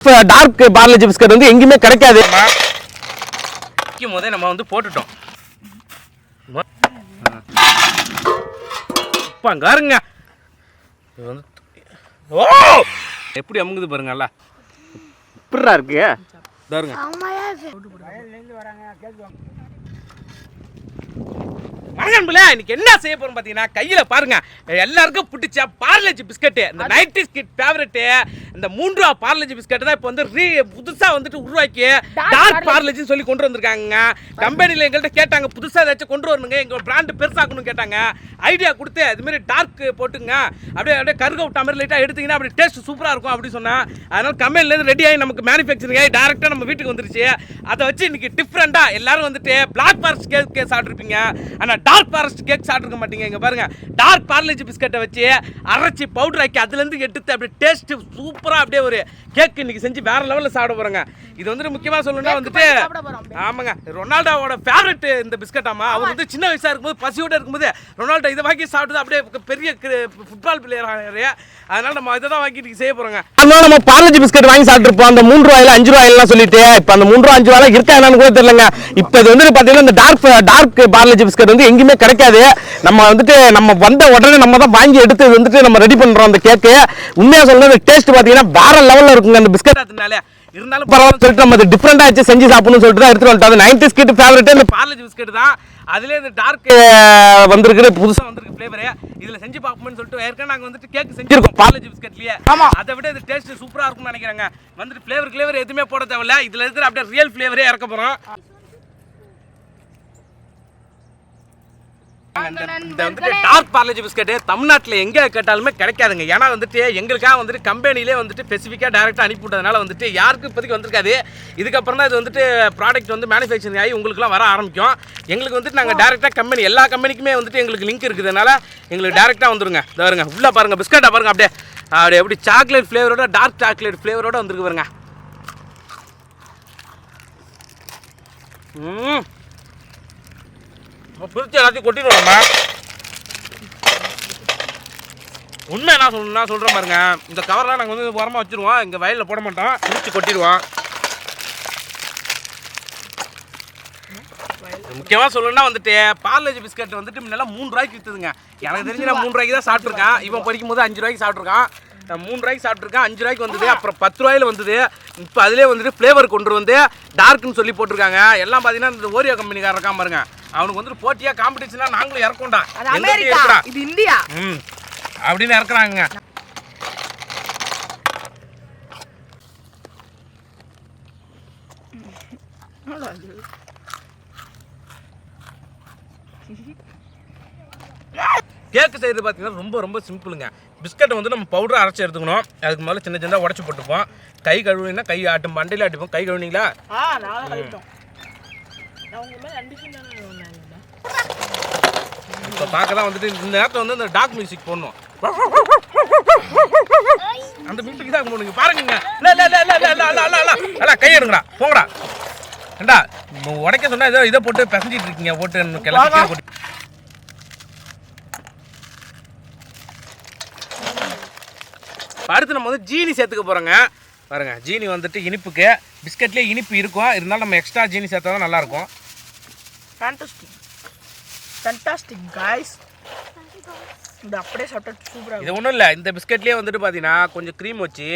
இப்போ dark Parle-G biscuit வந்து எங்கேயுமே கிடைக்காது. வைக்கும் போதே நம்ம வந்து போட்டுட்டோம். இப்போ அங்கே இருங்க இது வந்து ஓ! எப்படி அமுங்குது பாருங்க நல்லா இப்படிரா இருக்கு. பாருங்க வணக்கம்ல இன்னைக்கு என்ன செய்ய போறோம் பார்த்தீங்கன்னா கையில் பாருங்க. எல்லாருக்கும் பிடிச்ச பார்லேஜி பிஸ்கட்டு இந்த நைன்டி கிட் ஃபேவரட்டு இந்த மூன்று ரூபா பார்லேஜி பிஸ்கட் தான் இப்போ வந்து ரீ புதுசாக வந்துட்டு உருவாக்கி டார்க் பார்லேஜின்னு சொல்லி கொண்டு வந்திருக்காங்க. கம்பெனியில் எங்கள்கிட்ட கேட்டாங்க புதுசாக ஏதாச்சும் கொண்டு வரணுங்க. எங்கள் பிராண்டு பெருசாக்கணும்னு கேட்டாங்க. ஐடியா கொடுத்து அதுமாரி டார்க் போட்டுங்க. அப்படியே அப்படியே கருக விட்ட மாதிரி லைட்டாக எடுத்தீங்கன்னா அப்படி டேஸ்ட் சூப்பராக இருக்கும் அப்படி சொன்னேன் அதனால கம்பெனிலேருந்து ரெடி ஆகி நமக்கு மேனுஃபேக்சரிங் ஆகி டேரெக்டாக நம்ம வீட்டுக்கு வந்துருச்சு. அதை வச்சு இன்னைக்கு டிஃப்ரெண்ட்டாக எல்லாரும் வந்துட்டு பிளாக் ஃபாரஸ்ட் கேக் கேக் சாப்பிட்ருப்பீங்க ஆனால் டார்க் ஃபாரஸ்ட் கேக் சாப்பிட்ருக்க மாட்டீங்க. இங்கே பாருங்க. டார்க் பார்லேஜி பிஸ்கட்டை வச்சு அரைச்சி பவுடர் ஆக்கி அதுலேருந்து எடுத்து அப்படியே டேஸ்ட் சூப்பராக அப்படியே ஒரு கேக் இன்னைக்கு செஞ்சு வேற லெவலில் சாப்பிட போகிறோங்க இது வந்துட்டு முக்கியமாக சொல்லணும்னா வந்துட்டு ஆமாங்க. ரொனால்டோவோட ஃபேவரட் இந்த பிஸ்கட் ஆமா. அவர் வந்து சின்ன வயசா இருக்கும்போது பசியோட இருக்கும்போது ரொனால்டோ இதை வாங்கி சாப்பிட்டு அப்படியே பெரிய ஃபுட்பால் பிளேயர் ஆகிறாரு அதனால நம்ம இதை தான் வாங்கி இன்னைக்கு செய்ய போறோங்க. அதனால நம்ம பார்லேஜி பிஸ்கட் வாங்கி சாப்பிட்டுருப்போம். அந்த மூணு ரூபாயில அஞ்சு ரூபாயிலாம் சொல்லிட்டு இப்போ அந்த மூணு ரூபா அஞ்சு ரூபாயில இருக்கா என்னன்னு கூட தெரியலங்க. இப்போ இது வந்து பார்த்தீங்கன்னா இந்த டார்க் டார்க் பார்லேஜி பிஸ்கட் வந்து எங்கேயுமே கிடைக்காது. நம்ம வந்துட்டு நம்ம வந்த உடனே நம்ம தான் வாங்கி எடுத்து வந்துட்டு நம்ம ரெடி பண்றோம் அந்த கேக்கு உண்மையா சொல்லணும் டேஸ்ட் பார்த்தீங்கன்னா வேற லெவலில் இருக்குங்க அந்த பிஸ்கட் அதனால இருந்தாலும் பரவாயில்ல சொல்லிட்டு நம்ம டிஃப்ரெண்டா வச்சு செஞ்சு சாப்பிடணும்னு சொல்லிட்டு தான் எடுத்துட்டு வந்துட்டோம். நைன்டி கிட் ஃபேவரட் இந்த பார்லேஜ் பிஸ்கட் தான். அதுலேயே இந்த டார்க் வந்திருக்கு புதுசா புதுசாக வந்திருக்கு ஃப்ளேவரு இதில் செஞ்சு பார்ப்போம்னு சொல்லிட்டு ஏற்கனவே நாங்கள் வந்துட்டு கேக் செஞ்சிருக்கோம் பார்லேஜ் பிஸ்கட்லயே அதை விட இது டேஸ்ட் சூப்பராக இருக்கும்னு நினைக்கிறாங்க. வந்துட்டு ஃப்ளேவர் ஃப்ளேவர் எதுவுமே போட தேவையில்ல. இதில் இருக்கிற அப்படியே ரியல் ஃப்ளேவரே இறக்க போகிறோம் இந்த வந்துட்டு டார்க் பார்லேஜ் பிஸ்கட்டு தமிழ்நாட்டில் எங்கே கேட்டாலுமே கிடைக்காதுங்க. ஏன்னா வந்துட்டு எங்களுக்காக வந்துட்டு கம்பெனிலே வந்துட்டு ஸ்பெசிஃபிக்காக டேரெக்டாக அனுப்பி விட்டதுனால வந்துட்டு யாருக்கும் இப்போதைக்கு வந்திருக்காது. இதுக்கப்புறம் தான் இது வந்துட்டு ப்ராடக்ட் வந்து மேனுஃபேக்சரிங் ஆகி உங்களுக்குலாம் வர ஆரம்பிக்கும். எங்களுக்கு வந்துட்டு நாங்கள் டேரெக்டாக கம்பெனி எல்லா கம்பெனிக்குமே வந்துட்டு எங்களுக்கு லிங்க் இருக்குதுனால எங்களுக்கு டேரெக்டாக வந்துருங்க. இதை வருங்க உள்ளே பாருங்க பிஸ்கட்டை பாருங்க அப்படியே அப்படியே எப்படி சாக்லேட் ஃப்ளேவரோட டார்க் சாக்லேட் ஃப்ளேவரோட வந்துருக்கு பாருங்க. ம். பிரித்து எல்லாத்தையும் கொட்டிடுவோம்மா. உண்மை என்ன சொல்லணும்னா சொல்கிறேன் பாருங்க. இந்த கவர்லாம் நாங்கள் வந்து உரமாக வச்சுருவோம். இங்கே வயலில் போட மாட்டோம். பிரித்து கொட்டிடுவோம். முக்கியமாக சொல்லணும்னா வந்துட்டு பார்லேஜ் பிஸ்கட் வந்துட்டு முன்னெல்லாம் மூணு ரூபாய்க்கு விற்றுதுங்க எனக்கு தெரிஞ்சு நான் மூணு ரூபாய்க்கு தான் சாப்பிட்ருக்கேன் இவன் படிக்கும் போது அஞ்சு ரூபாய்க்கு சாப்பிட்ருக்கான் நான் மூணு ரூபாய்க்கு சாப்பிட்ருக்கேன் அஞ்சு ரூபாய்க்கு வந்தது அப்புறம் பத்து ரூபாயில வந்தது. இப்போ அதிலே வந்துட்டு ஃப்ளேவர் கொண்டு வந்து டார்க்னு சொல்லி போட்டிருக்காங்க. எல்லாம் பார்த்தீங்கன்னா இந்த ஓரியோ கம்பெனிக்காரன் இருக்கான் பாருங்க. அவனுக்கு வந்துட்டு போட்டியாக காம்படிஷனாக நாங்களும் இறக்கோண்டா. இது இந்தியா. ம். அப்படின்னு இறக்குறாங்க. கேக்கு செய்கிறது பார்த்தீங்கன்னா ரொம்ப ரொம்ப சிம்பிளுங்க. பிஸ்கட்டை வந்து நம்ம பவுடரை அரைச்சி எடுத்துக்கணும். அதுக்கு முதல்ல சின்ன சின்னதாக உடச்சி போட்டுப்போம். கை கழுவினா கை ஆட்டும் மண்டையில் ஆட்டிப்போம் கை கழுவினீங்களா? இப்போ பார்க்க தான் வந்துட்டு இந்த நேரத்தில் வந்து இந்த டாக் மியூசிக் போடணும். அந்த மியூசிக் தான் போடுங்க பாருங்க கை எடுங்கடா. போங்கடா. ஏண்டா உடைக்க சொன்னால் ஏதோ இதை போட்டு பிசஞ்சிட்டு இருக்கீங்க. போட்டு கிளம்பி அடுத்து நம்ம வந்து ஜீனி சேர்த்துக்க போறோங்க. பாருங்க ஜீனி வந்துட்டு இனிப்புக்கு பிஸ்கட்லேயே இனிப்பு இருக்கும். இருந்தாலும் நம்ம எக்ஸ்ட்ரா ஜீனி சேர்த்தா தான் நல்லா இருக்கும் ஃபேண்டாஸ்டிக் ஃபேண்டாஸ்டிக் காய்ஸ் இது அப்படியே சாப்பிட்டா சூப்பராக இது ஒன்றும் இல்லை. இந்த பிஸ்கட்லேயே வந்துட்டு பார்த்தீங்கன்னா கொஞ்சம் க்ரீம் வச்சு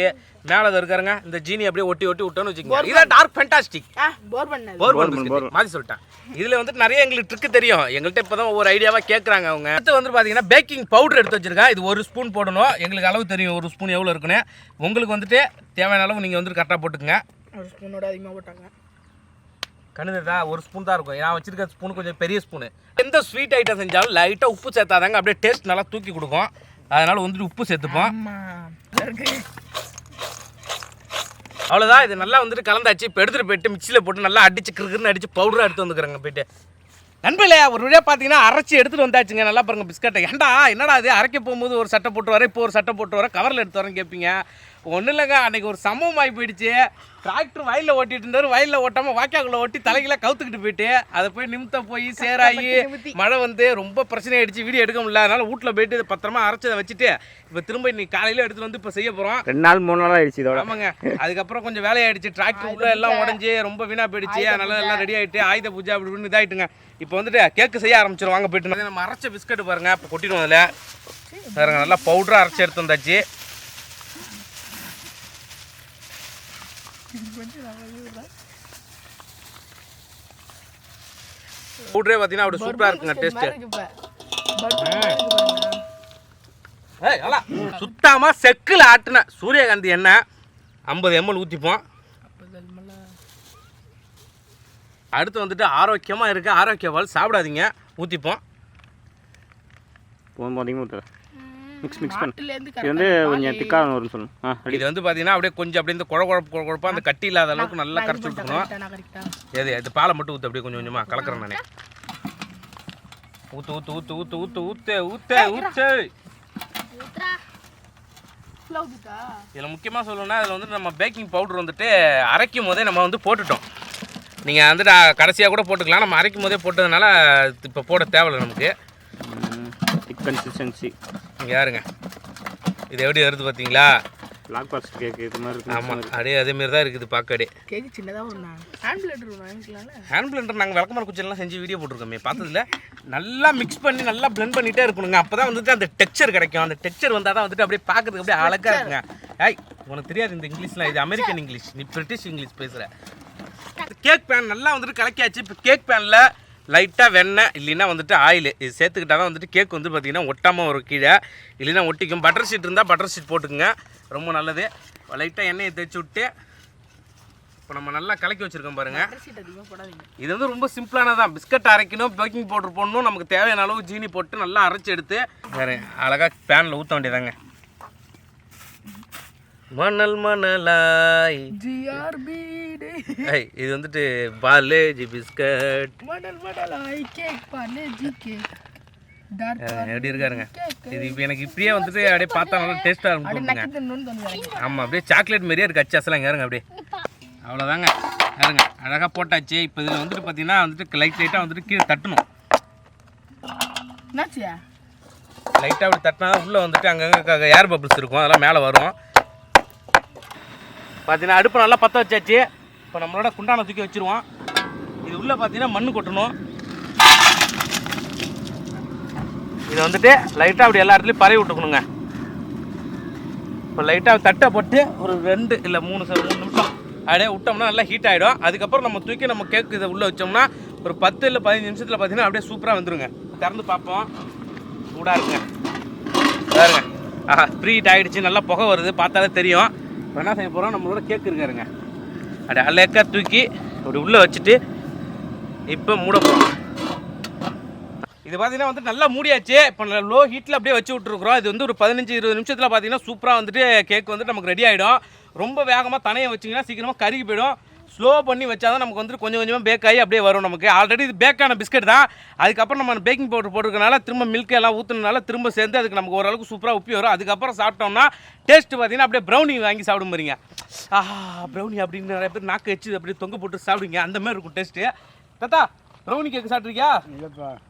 மேலே அதை இருக்காருங்க. இந்த ஜீனி அப்படியே ஒட்டி ஒட்டி விட்டோன்னு வச்சுக்கோங்க. இதான் டார்க் ஃபேண்டாஸ்டிக் ஆ போர் பண்ணது போர்பன் பிஸ்கட். மாற்றி சொல்லிட்டேன். இதில் வந்துட்டு நிறைய எங்களுக்கு ட்ரிக்கு தெரியும். எங்கள்கிட்ட இப்போ தான் ஒவ்வொரு ஐடியாவாக கேட்குறாங்க அவங்க. அடுத்து வந்து பார்த்தீங்கன்னா பேக்கிங் பவுடர் எடுத்து வச்சிருக்கேன். இது ஒரு ஸ்பூன் போடணும். எங்களுக்கு அளவு தெரியும். ஒரு ஸ்பூன் எவ்வளோ இருக்குன்னு. உங்களுக்கு வந்துட்டு தேவையான அளவு நீங்கள் வந்துட்டு கரெக்டாக போட்டுக்கங்க. ஒரு ஸ்பூனோட அதிகமாக போட்டாங்க. கணுதா ஒரு ஸ்பூன் தான் இருக்கும். நான் வச்சிருக்க ஸ்பூன் கொஞ்சம் பெரிய ஸ்பூனு எந்த ஸ்வீட் ஐட்டம் செஞ்சாலும் லைட்டாக உப்பு சேர்த்தாதாங்க அப்படியே டேஸ்ட் நல்லா தூக்கி கொடுக்கும். அதனால் வந்துட்டு உப்பு சேர்த்துப்போம். அவ்வளோதான் இது நல்லா வந்துட்டு கலந்தாச்சு. இப்போ எடுத்துகிட்டு போயிட்டு மிக்சியில் போட்டு நல்லா அடிச்சு கிருக்குன்னு அடிச்சு பவுடராக எடுத்து வந்துக்கிறேங்க போயிட்டு. நண்பர்களே ஒரு வழியாக பார்த்தீங்கன்னா அரைச்சி எடுத்துகிட்டு வந்தாச்சுங்க. நல்லா பாருங்க பிஸ்கட்டை ஏன்டா என்னடா இது? அரைக்க போகும்போது ஒரு சட்டை போட்டு வரேன் இப்போ ஒரு சட்டை போட்டு வரேன் கவரில் எடுத்து வரேன் கேட்பீங்க ஒன்றும் இல்லைங்க அன்னைக்கு ஒரு சம்பவம் ஆகி போயிடுச்சு. டிராக்டர் வயலில் ஓட்டிட்டு இருந்தாரு வயலில் ஓட்டாமல் வாய்க்காக்குள்ள ஓட்டி தலைகீழ கவுத்துக்கிட்டு போயிட்டு அதை போய் நிமித்த போய் சேராகி மழை வந்து ரொம்ப பிரச்சனை ஆயிடுச்சு. வீடியோ எடுக்க முடியல. அதனால வீட்டில் போயிட்டு இதை பத்திரமா அரைச்சதை வச்சுட்டு இப்போ திரும்ப இன்னைக்கு காலையில் எடுத்துட்டு வந்து இப்போ செய்ய போகிறோம் ரெண்டு நாள் மூணு நாள் ஆயிடுச்சு இதோட. ஆமாங்க. அதுக்கப்புறம் கொஞ்சம் வேலையாயிடுச்சு டிராக்டர் உள்ள எல்லாம் உடஞ்சி ரொம்ப வீணா போயிடுச்சு. அதனால எல்லாம் ரெடி ஆயிட்டு ஆயுத பூஜை அப்படி இப்படின்னு இதாயிட்டுங்க. இப்போ வந்துட்டு கேக்கு செய்ய ஆரம்பிச்சிடும் வாங்க போயிட்டு நம்ம அரைச்ச பிஸ்கட் பாருங்க. இப்போ கொட்டிடுவோம் அதில். பாருங்க நல்லா பவுடரா அரைச்சி எடுத்து வந்தாச்சு. பவுடரே பார்த்தீங்கன்னா அப்படி சூப்பராக இருக்குங்க டேஸ்ட்டு ஏய் நல்லா சுத்தாம செக்கில் ஆட்டின. சூரியகாந்தி எண்ணெய். ஐம்பது எம்எல் ஊற்றிப்போம் அடுத்து வந்துட்டு ஆரோக்கியமாக இருக்கு. ஆரோக்கிய பால் சாப்பிடாதீங்க. ஊற்றிப்போம் போதும் ஊற்றுற மிக்ஸ் மிக்ஸ் பண்ணு. இது வந்து கொஞ்சம் திக்காக வரும்னு சொல்லணும் ஆ இது வந்து பார்த்தீங்கன்னா அப்படியே கொஞ்சம் அப்படியே இந்த குழ குழப்பு குழ குழப்பா அந்த கட்டி இல்லாத அளவுக்கு நல்லா கரைச்சி விட்டுக்கணும். எது இது பாலை மட்டும் ஊற்று அப்படியே கொஞ்சம் கொஞ்சமாக கலக்கிறேன் நானே. ஊற்று ஊற்று ஊற்று ஊற்று ஊற்று ஊற்று ஊற்று ஊற்று ஃப்ளவுட்டா இதில் முக்கியமாக சொல்லணும்னா அதில் வந்துட்டு நம்ம பேக்கிங் பவுடர் வந்துட்டு அரைக்கும் போதே நம்ம வந்து போட்டுட்டோம். நீங்கள் வந்துட்டு கடைசியாக கூட போட்டுக்கலாம். நம்ம அரைக்கும் போதே போட்டதுனால இப்போ போட தேவையில்லை நமக்கு. கன்சிஸ்டன்சி இங்கே யாருங்க? இது எப்படி வருது பார்த்தீங்களா பிளாக் பாஸ்ட் கேக் இது மாதிரி இருக்கு ஆமாம் அப்படியே அதேமாரி தான் இருக்குது பார்க்கடே கேக்கு சின்னதாக ஒரு ஹேண்ட் பிளேட் வாங்கிக்கலாம்ல? ஹேண்ட் பிளெண்டர் நாங்கள் விளக்கமார குச்சிலாம் செஞ்சு வீடியோ போட்டிருக்கோமே. பார்த்ததுல நல்லா மிக்ஸ் பண்ணி நல்லா blend பண்ணிட்டே இருக்கணுங்க. அப்போ தான் வந்துட்டு அந்த டெக்ஸ்சர் கிடைக்கும். அந்த டெக்ஸ்சர் வந்தால் தான் வந்துட்டு அப்படியே பார்க்கறதுக்கு அப்படியே அழகாக இருக்குங்க. ஏய் உனக்கு தெரியாது இந்த இங்கிலீஷ்லாம் இது அமெரிக்கன் இங்கிலீஷ் நீ பிரிட்டிஷ் இங்கிலீஷ் பேசுகிற கேக் பேன் நல்லா வந்துட்டு கலக்கியாச்சு. இப்போ கேக் பேனில் லைட்டாக வெண்ணெய் இல்லைன்னா வந்துட்டு ஆயில். இது சேர்த்துக்கிட்டா தான் வந்துட்டு கேக் வந்து பார்த்தீங்கன்னா ஒட்டாமல் வரும் கீழே. இல்லைன்னா ஒட்டிக்கும். பட்டர் ஷீட் இருந்தால் பட்டர் ஷீட் போட்டுக்குங்க. ரொம்ப நல்லது. லைட்டாக எண்ணெயை தேய்ச்சி விட்டு இப்போ நம்ம நல்லா கலக்கி வச்சுருக்கோம் பாருங்கள் இது வந்து ரொம்ப சிம்பிளானதான் பிஸ்கட் அரைக்கணும் பேக்கிங் பவுடர் போடணும். நமக்கு தேவையான அளவு ஜீனி போட்டு நல்லா அரைச்சி எடுத்து வேறு அழகாக பேனில் ஊற்ற வேண்டியதாங்க மணல் மணலாய். ஜிஆர்பி இது வந்துட்டு பாலேஜி பிஸ்கட். மடல் மடலாய் கேக் பண்ணு ஜி கேக் எப்படி இருக்காருங்க? இது இப்போ எனக்கு இப்படியே வந்துட்டு அப்படியே பார்த்தா நல்லா டேஸ்ட்டாக இருக்கும் ஆமாம் அப்படியே சாக்லேட் மாதிரியே இருக்கு. அச்சு அசலாம் இருங்க அப்படியே. அவ்வளோதாங்க யாருங்க அழகாக போட்டாச்சு. இப்போ இதில் வந்துட்டு பார்த்தீங்கன்னா வந்துட்டு லைட் லைட்டாக வந்துட்டு கீழே தட்டணும். லைட்டாக அப்படி தட்டினா உள்ளே வந்துட்டு அங்கங்கே ஏர் பபிள்ஸ் இருக்கும். அதெல்லாம் மேலே வரும். பார்த்தீங்கன்னா அடுப்பு நல்லா பற்ற வச்சாச்சு. இப்போ நம்மளோட குண்டானை தூக்கி வச்சிருவோம். இது உள்ளே பார்த்தீங்கன்னா மண் கொட்டணும். இதை வந்துட்டு லைட்டாக அப்படி எல்லா இடத்துலையும் பரவி விட்டுக்கணுங்க. இப்போ லைட்டாக தட்டை போட்டு ஒரு ரெண்டு இல்லை மூணு மூணு நிமிஷம் அப்படியே விட்டோம்னா நல்லா ஹீட் ஆகிடும் அதுக்கப்புறம் நம்ம தூக்கி நம்ம கேக் இதை உள்ளே வச்சோம்னா ஒரு பத்து இல்லை பதினஞ்சு நிமிஷத்தில் பார்த்தீங்கன்னா அப்படியே சூப்பராக வந்துருங்க. திறந்து பார்ப்போம். சூடாக இருக்குங்க. பாருங்க. ஆஹா ப்ரீ ஹீட் ஆகிடுச்சு நல்லா புகை வருது. பார்த்தாலே தெரியும். இப்போ என்ன செய்ய போகிறோம் நம்மளோட கேக் இருக்காருங்க. அப்படி அலேக்கா தூக்கி அப்படி உள்ளே வச்சுட்டு இப்போ மூட போகிறோம் இது பார்த்தீங்கன்னா வந்து நல்லா மூடியாச்சு. இப்போ லோ ஹீட்டில் அப்படியே வச்சு விட்ருக்குறோம் இது வந்து ஒரு பதினஞ்சு இருபது நிமிஷத்தில் பார்த்தீங்கன்னா சூப்பராக வந்துட்டு கேக் வந்துட்டு நமக்கு ரெடி ஆகிடும் ரொம்ப வேகமாக தனையை வச்சிங்கன்னா சீக்கிரமாக கருகி போயிடும். ஸ்லோ பண்ணி வச்சா தான் நமக்கு வந்துட்டு கொஞ்சம் கொஞ்சமாக பேக் ஆகி அப்படியே வரும் நமக்கு. ஆல்ரெடி இது பேக்கான பிஸ்கட் தான். அதுக்கப்புறம் நம்ம பேக்கிங் பவுடர் போட்டுருக்கனால திரும்ப மில்க் எல்லாம் ஊற்றுனால திரும்ப சேர்ந்து அதுக்கு நமக்கு ஓரளவுக்கு சூப்பராக உப்பி வரும். அதுக்கப்புறம் சாப்பிட்டோம்னா டேஸ்ட் பார்த்தீங்கன்னா அப்படியே ப்ரௌனி வாங்கி சாப்பிட போறீங்க ஆஹா ப்ரௌனி அப்படின்னு நிறைய பேர் நாக்கு வச்சு அப்படியே தொங்க போட்டு சாப்பிடுங்க அந்த மாதிரி இருக்கும் டேஸ்ட்டு தாத்தா ப்ரௌனி கேக் சாப்பிட்ருக்கியா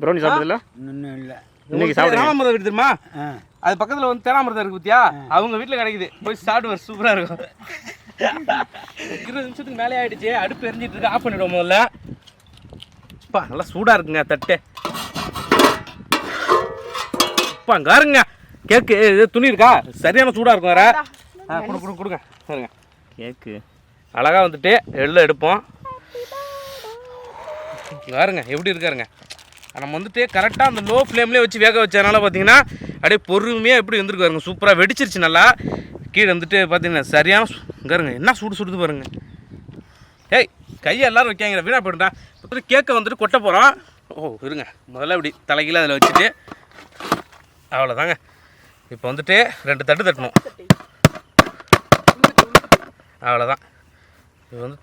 ப்ரௌனி சாப்பிட்டதில்ல? இன்னும் இல்லை. இன்னைக்கு சாப்பிடுங்க ராமமரம் வீடு தெரியுமா அது பக்கத்துல வந்து தேனாமிரதம் இருக்கு பத்தியா? அவங்க வீட்டுல கிடைக்குது. போய் சாப்பிடுவார் சூப்பரா இருக்கும். இருபது நிமிஷத்துக்கு மேலே ஆயிடுச்சு அடுப்பு எரிஞ்சிட்டு இருக்கு ஆஃப் பண்ணிடுவோம் முதல்ல. அப்பா நல்லா சூடா இருக்குங்க தட்டு. அப்பா அங்க பாருங்க. கேக்கு இது துணி இருக்கா? சரியான சூடா இருக்கும் வேற. ஆ, கொடு கொடு கொடுங்க. பாருங்க. கேக்கு. அழகா வந்துட்டு எள்ள எடுப்போம். பாருங்க எப்படி இருக்காருங்க. நம்ம வந்துட்டு கரெக்டாக அந்த லோ ஃப்ளேம்லேயே வச்சு வேக வச்சதுனால பார்த்தீங்கன்னா அப்படியே பொறுமையாக எப்படி வந்துருக்கு பாருங்க. சூப்பராக வெடிச்சிருச்சு நல்லா. கீழே வந்துட்டு பார்த்தீங்கன்னா சரியான சு- என்ன சுடு சுடுது பாருங்க. ஏய் கையை எல்லோரும் வைக்காங்க வீணா போயிட்டா இப்போ கேக்கை வந்துட்டு கொட்ட போகிறோம் ஓ இருங்க. முதல்ல இப்படி தலைகீழ அதில் வச்சுட்டு அவ்வளோதாங்க இப்போ வந்துட்டு ரெண்டு தட்டு தட்டணும். அவ்வளோதான் இது வந்து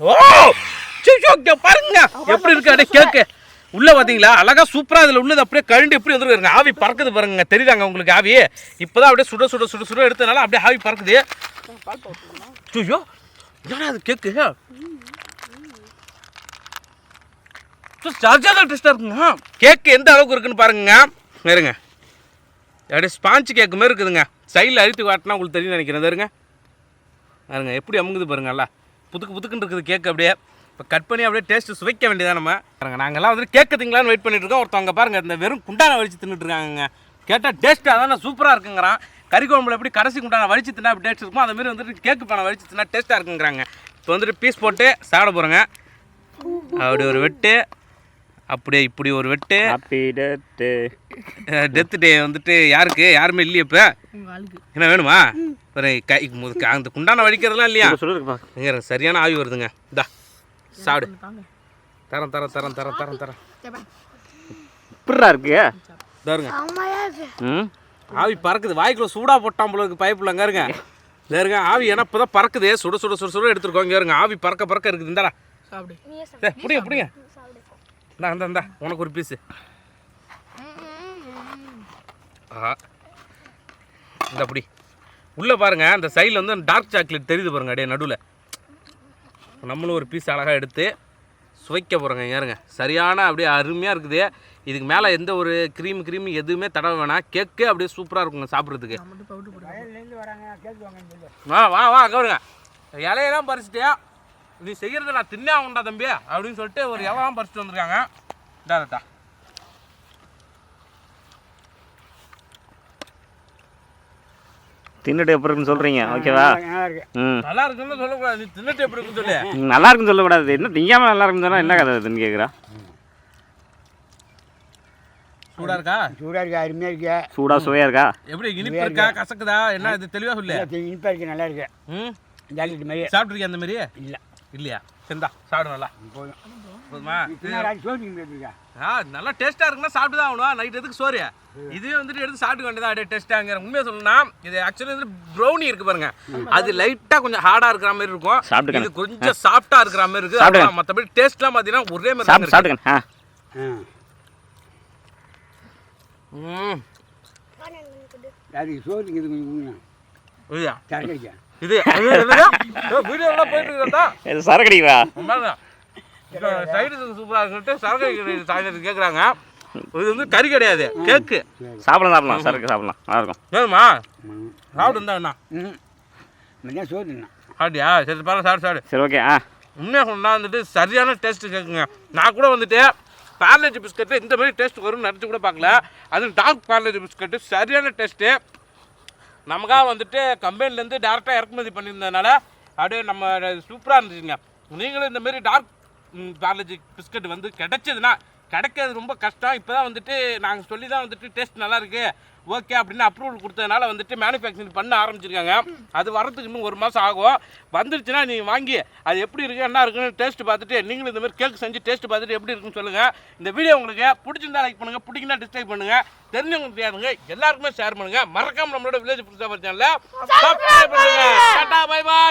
ஓ! பாருங்க. எப்படி இருக்கு? கேக்கு. உள்ள பார்த்தீங்களா அழகா சூப்பராக அதில் உள்ளது அப்படியே கழுண்டு எப்படி வந்துருக்காங்க ஆவி பறக்குது பாருங்க. தெரியுதாங்க உங்களுக்கு ஆவி? இப்போதான் அப்படியே சுட சுட சுட சுட எடுத்தனால அப்படியே ஆவி பறக்குது. ஐயோ என்னடா அது கேக்கு? சார்ஜாக டெஸ்ட்டாக இருக்குங்க. கேக்கு எந்த அளவுக்கு இருக்குன்னு பாருங்க. வேறுங்க அப்படியே ஸ்பாஞ்ச் கேக்கு மாதிரி இருக்குதுங்க. சைடில் அழுத்தி காட்டினா உங்களுக்கு தெரியும் நினைக்கிறேன். இருங்க பாருங்க. எப்படி அமுங்குது பாருங்கல்ல புதுக்கு புதுக்குன்னு இருக்குது கேக்கு அப்படியே. இப்போ கட் பண்ணி அப்படியே டேஸ்ட்டு சுவைக்க வேண்டியதா நம்ம. பாருங்க நாங்கெல்லாம் வந்து கேக்கு திங்களான்னு வெயிட் பண்ணிட்டு இருக்கோம். ஒருத்தவங்க பாருங்க இந்த வெறும் குண்டான வலிச்சு தின்னுட்டு இருக்காங்க கேட்டால் டேஸ்ட்டு அதான் சூப்பராக இருக்குங்கிறான். கறி குழம்புல எப்படி கடைசி குண்டான வலிச்சு தின்னா அப்படி டேஸ்ட் இருக்குமோ அந்த மாதிரி வந்துட்டு கேக்கு பானை வலிச்சு தின்னா டேஸ்ட்டாக இருக்குங்கிறாங்க. இப்போ வந்துட்டு பீஸ் போட்டு சாப்பிட போகிறோங்க அப்படி ஒரு வெட்டு அப்படியே இப்படி ஒரு வெட்டு. ஹாப்பி டேட்டு டெத் டே வந்துட்டு யாருக்கு? யாருமே இல்லையே இப்போ. என்ன வேணுமா? கை அந்த குண்டான வலிக்கிறதுலாம் இல்லையா? சரியான ஆவி வருதுங்க. இந்தா. சாப்பிடு. தாங்க. தரேன் தரேன் தரேன் தரேன் தரேன் தரேன். இப்படிரா இருக்கு? தருங்க ம்? ஆவி பறக்குது. வாய்க்குள்ள சூடா போட்டான் போல இருக்கு பைப்புல அங்க இருங்க. இருங்க. ஆவி ஏன்னா இப்பதான் பறக்குது. சுட சுட சுட சுட எடுத்துருக்கோம். இங்க இருங்க. ஆவி பறக்க பறக்க இருக்குது. இந்தாடா. புடிங்க புடிங்க. இந்தா இந்தா இந்தா. உனக்கு ஒரு பீஸு ஆஹா. இந்த அப்படி உள்ள பாருங்க. அந்த சைடில் வந்து டார்க் சாக்லேட் தெரியுது பாருங்க. அப்படியே நடுவில். நம்மளும் ஒரு பீஸ் அழகாக எடுத்து சுவைக்க போகிறோங்க ஏறுங்க சரியான அப்படியே அருமையாக இருக்குது. இதுக்கு மேலே எந்த ஒரு க்ரீம் க்ரீம் எதுவுமே தடவை வேணாம். கேக்கே அப்படியே சூப்பராக இருக்குங்க சாப்பிட்றதுக்கு. ஆ வா வா வா அங்கே வருங்க. இலையெல்லாம் பறிச்சிட்டியா? நீ செய்கிறத நான் தின்னே ஆகும்டா தம்பி அப்படின்னு சொல்லிட்டு ஒரு இலைலாம் பறிச்சிட்டு வந்திருக்காங்க. இதாதா தின்னுட்டு எப்படி இருக்குன்னு சொல்றீங்க ஓகேவா? ம். நல்லா இருக்குன்னு சொல்லக்கூடாது நீ தின்னுட்டு எப்படி இருக்குன்னு சொல்லு நல்லா இருக்குன்னு சொல்லக்கூடாது. என்ன திங்காம நல்லா இருக்குன்னு சொன்னா என்ன கதை இதுன்னு கேட்குறா சூடா இருக்கா? சூடாக இருக்கு அருமையாக இருக்கு? சூடா சுவையா இருக்கா? எப்படி இனிப்பு இருக்கா? கசக்குதா? என்ன இது தெளிவா சொல்லு இனிப்பாக இருக்கு நல்லா இருக்கு. ம்? ஜாலிட்டு மாதிரி. சாப்பிட்ருக்கியா அந்த மாதிரி இல்லை. இல்லையா? செந்தா சாப்பிடு நல்லா. போதும். போதுமா? நல்லா டேஸ்ட்டாக இருக்குன்னா சாப்பிட்டு தான் ஆகணும். நைட் எதுக்கு சோறு? இதுவே வந்துட்டு எடுத்து சாப்பிட்டு வேண்டியதான் அப்படியே டேஸ்ட்டாங்கிற உண்மையை சொல்லணும்னா இது ஆக்சுவலி வந்து ப்ரௌனி இருக்கு பாருங்க. அது லைட்டாக கொஞ்சம் ஹார்டாக இருக்கிற மாதிரி இருக்கும். இது கொஞ்சம் சாஃப்டாக இருக்கிற மாதிரி இருக்கு. மத்தபடி டேஸ்ட்லாம் பார்த்தீங்கன்னா ஒரே மாதிரி சாப்பிட்டு ம். இது கொஞ்சம் சைடு சூப்பராக இருக்குன்ட்டு சரக்கு சாயந்தரம் கேட்குறாங்க இது வந்து கறி கிடையாது கேக்கு. சாப்பிடலாம் சாப்பிடலாம் சரக்கு சாப்பிடலாம். நல்லா இருக்கும் வேணுமா சாப்பிட்டு இருந்தா என்ன சோதுண்ணா சாப்பிட்டியா? சரி பாருங்க சாப்பிடு சாப்பிடு. சரி ஓகே ஆ. உண்மையாக சொன்னால் வந்துட்டு சரியான டேஸ்ட்டு கேட்குங்க நான் கூட வந்துட்டு பார்லேஜ் பிஸ்கட்டு இந்த மாதிரி டேஸ்ட் வரும்னு நினச்சி கூட பார்க்கல. அதுவும் டார்க் பார்லேஜ் பிஸ்கட்டு சரியான டேஸ்ட்டு நமக்காக வந்துட்டு கம்பெனிலேருந்து டேரெக்டாக இறக்குமதி பண்ணியிருந்ததுனால அப்படியே நம்ம சூப்பராக இருந்துச்சுங்க. நீங்களும் இந்த மாதிரி டார்க் பார்லேஜ் பிஸ்கட் வந்து கிடைச்சதுன்னா கிடைக்கிறது ரொம்ப கஷ்டம். இப்போ தான் வந்துட்டு நாங்கள் சொல்லி தான் வந்துட்டு டேஸ்ட் நல்லா இருக்கு. ஓகே அப்படின்னு அப்ரூவல் கொடுத்ததுனால வந்துட்டு மேனுஃபேக்சரிங் பண்ண ஆரம்பிச்சிருக்காங்க. அது வரதுக்கு இன்னும் ஒரு மாதம் ஆகும். வந்துருச்சுன்னா நீங்கள் வாங்கி அது எப்படி இருக்கு என்ன இருக்குன்னு டேஸ்ட் பார்த்துட்டு நீங்களும் இந்த மாதிரி கேக் செஞ்சு டேஸ்ட் பார்த்துட்டு எப்படி இருக்குன்னு சொல்லுங்கள் இந்த வீடியோ உங்களுக்கு பிடிச்சிருந்தா லைக் பண்ணுங்கள் பிடிக்குன்னா டிஸ்லைக் பண்ணுங்கள் தெரிஞ்சவங்களுக்கு தெரியாதுங்க எல்லாருக்குமே ஷேர் பண்ணுங்கள் மறக்காம நம்மளோட வில்லேஜ் புதுசாக சேனலில் சப்ஸ்கிரைப் பண்ணுங்கள் டாடா பை பாய்